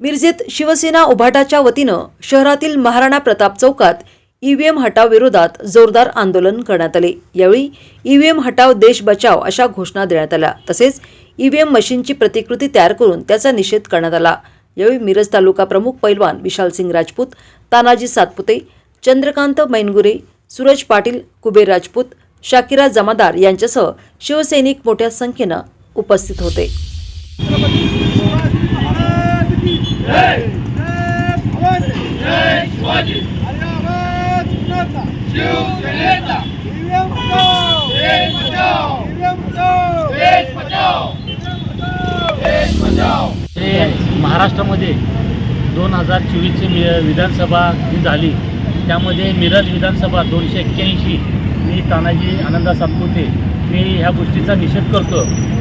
मिरजेत शिवसेना उभाटाच्या वतीनं शहरातील महाराणा प्रताप चौकात ईव्हीएम हटाव विरोधात जोरदार आंदोलन करण्यात आले. यावेळी ईव्हीएम हटाव देश बचाव अशा घोषणा देण्यात आल्या. तसेच ईव्हीएम मशीनची प्रतिकृती तयार करून त्याचा निषेध करण्यात आला. यावेळी मिरज तालुका प्रमुख पैलवान विशालसिंग राजपूत तानाजी सातपुते चंद्रकांत मैनगुरे सूरज पाटील कुबेर राजपूत शाकिरा जमादार यांच्यासह शिवसैनिक मोठ्या संख्येनं उपस्थित होते. हे महाराष्ट्रामध्ये दोन हजार चोवीसची मि विधानसभा जी झाली त्यामध्ये मिरज विधानसभा दोनशे एक्क्याऐंशी मी तानाजी आनंदा सातपुते मी ह्या गोष्टीचा निषेध करतो.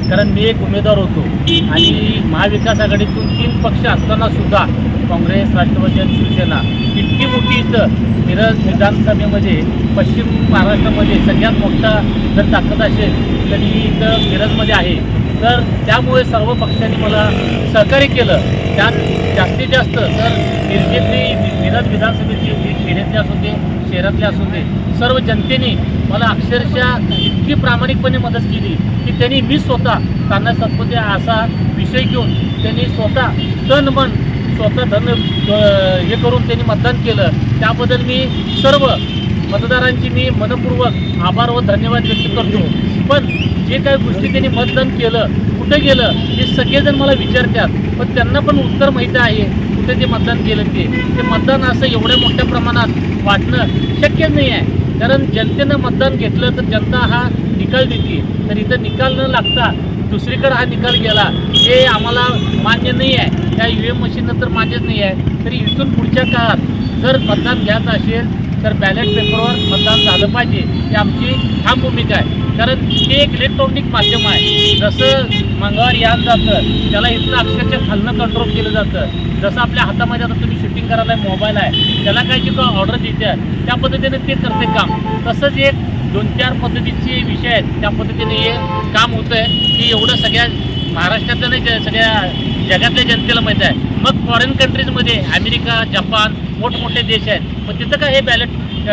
कारण मी एक उमेदवार होतो आणि महाविकास आघाडीतून तीन पक्ष असताना सुद्धा काँग्रेस राष्ट्रवादी आणि शिवसेना इतकी मोठी इथं मिरज विधानसभेमध्ये पश्चिम महाराष्ट्रामध्ये सगळ्यात मोठा जर ताकद असेल तरी इथं मिरजमध्ये आहे. तर त्यामुळे सर्व पक्षांनी मला सहकार्य केलं. त्यात जास्तीत जास्त तर मिरजेतली मिरज विधानसभेची खेड्यातले असू दे शहरातले असू दे सर्व जनतेने मला अक्षरशः इतकी प्रामाणिकपणे मदत केली की त्यांनी मी स्वतः कान्हा सत्पते असा विषय घेऊन त्यांनी स्वतः तन मन स्वतः धन हे करून त्यांनी मतदान केलं. त्याबद्दल मी सर्व मतदारांची मी मनपूर्वक आभार व धन्यवाद व्यक्त करतो. पण जे काही गोष्टी त्यांनी मतदान केलं कुठे गेलं हे सगळेजण मला विचारतात. पण त्यांना पण उत्तर माहिती आहे कुठे ते मतदान केलं ते. ते मतदान असं एवढ्या मोठ्या प्रमाणात वाटणं शक्य नाही आहे कारण जनतेनं मतदान घेतलं तर जनता हा निकाल देते. तर इथं निकाल न लागता दुसरीकडे हा निकाल गेला हे आम्हाला मान्य नाही आहे. त्या यू एम मशीननं तर मान्यच नाही आहे. तरी इथून पुढच्या काळात जर मतदान घ्यायचं असेल तर बॅलेट पेपरवर मतदान झालं पाहिजे. ही आमची ठाम भूमिका आहे. कारण हे एक इलेक्ट्रॉनिक माध्यम आहे. जसं मंगळवार यान जातं त्याला इथलं अक्षरशः खालनं कंट्रोल केलं जातं. जसं आपल्या हातामध्ये आता तुम्ही शूटिंग करायला मोबाईल आहे त्याला काय जी ऑर्डर देते त्या पद्धतीने ते करते काम. तसंच एक दोन चार पद्धतीचे विषय आहेत. त्या पद्धतीने हे काम होतं आहे की एवढं सगळ्या महाराष्ट्रातल्या नाही सगळ्या जगातल्या जनतेला माहीत आहे. मग फॉरेन कंट्रीजमध्ये अमेरिका जपान मोठमोठे देश आहेत. मग तिथं काय हे बॅलेट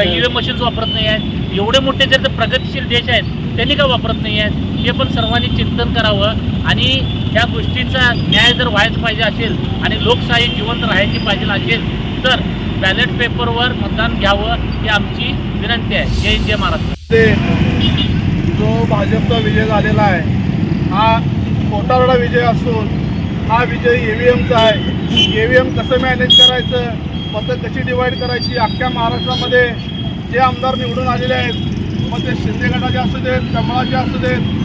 ई एम मशीन्स वापरत नाही आहेत? एवढे मोठे जे तर प्रगतिशील देश आहेत त्यांनी का वापरत नाही आहेत? हे पण सर्वांनी चिंतन करावं. आणि ह्या गोष्टीचा न्याय जर व्हायचं पाहिजे असेल आणि लोकशाही जिवंत राहायची पाहिजे असेल तर बॅलेट पेपरवर मतदान घ्यावं ही आमची विनंती आहे. जय जय महाराष्ट्र. ते जो भाजपचा विजय झालेला आहे हा कोटारडा विजय असून हा विजय E ई व्ही एमचा आहे. ई व्ही एम कसं मॅनेज करायचं मतं कशी डिवाईड करायची अख्ख्या महाराष्ट्रामध्ये जे आमदार निवडून आलेले आहेत मग ते शिंदे गटाचे असू देत कमळाचे असू देत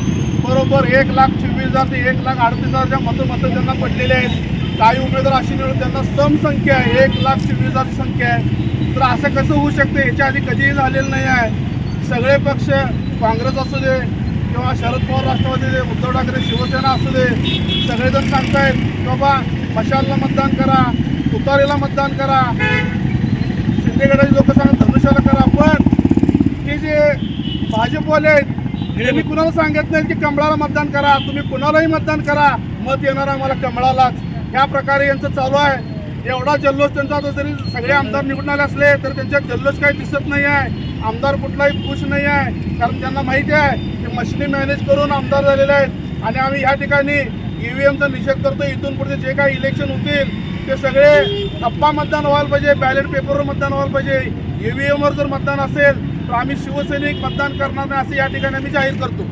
बरोबर एक लाख चोवीस हजार ते एक लाख अडतीस हजारच्या मतं मतं त्यांना पडलेले आहेत काही उमेदवार अशी निवडून त्यांना सम संख्या आहे एक लाख चोवीस हजार संख्या आहे. तर असं कसं होऊ शकते? याच्या आधी कधीही झालेलं नाही आहे. सगळे पक्ष काँग्रेस असू दे किंवा शरद पवार राष्ट्रवादी दे उद्धव ठाकरे शिवसेना असू दे सगळेजण सांगतायत बाबा मशालला मतदान करा उतारेला मतदान करा शिंदेगडाचे लोक सांगतात धनुष्याला करा. पण हे जे भाजपवाले आहेत मी कुणाला सांगत नाही की कमळाला मतदान करा तुम्ही कुणालाही मतदान करा. मत येणार आहे मला कमळालाच. ह्या प्रकारे यांचं चालू आहे. एवढा जल्लोष त्यांचा आता जरी सगळे आमदार निवडून आले असले तर त्यांच्यात जल्लोष काही दिसत नाही आहे. आमदार कुठलाही खुश नाही आहे. कारण त्यांना माहिती आहे की मशिनी मॅनेज करून आमदार झालेले आहेत. आणि आम्ही ह्या ठिकाणी ईव्हीएमचा निषेध करतो इथून पुढचे जे काही इलेक्शन होतील ते सगळे टप्पा मतदान व्हायला पाहिजे बॅलेट पेपरवर मतदान व्हायला पाहिजे. ईव्हीएमवर जर मतदान असेल तर आम्ही शिवसैनिक मतदान करणार नाही असं या ठिकाणी आम्ही जाहीर करतो.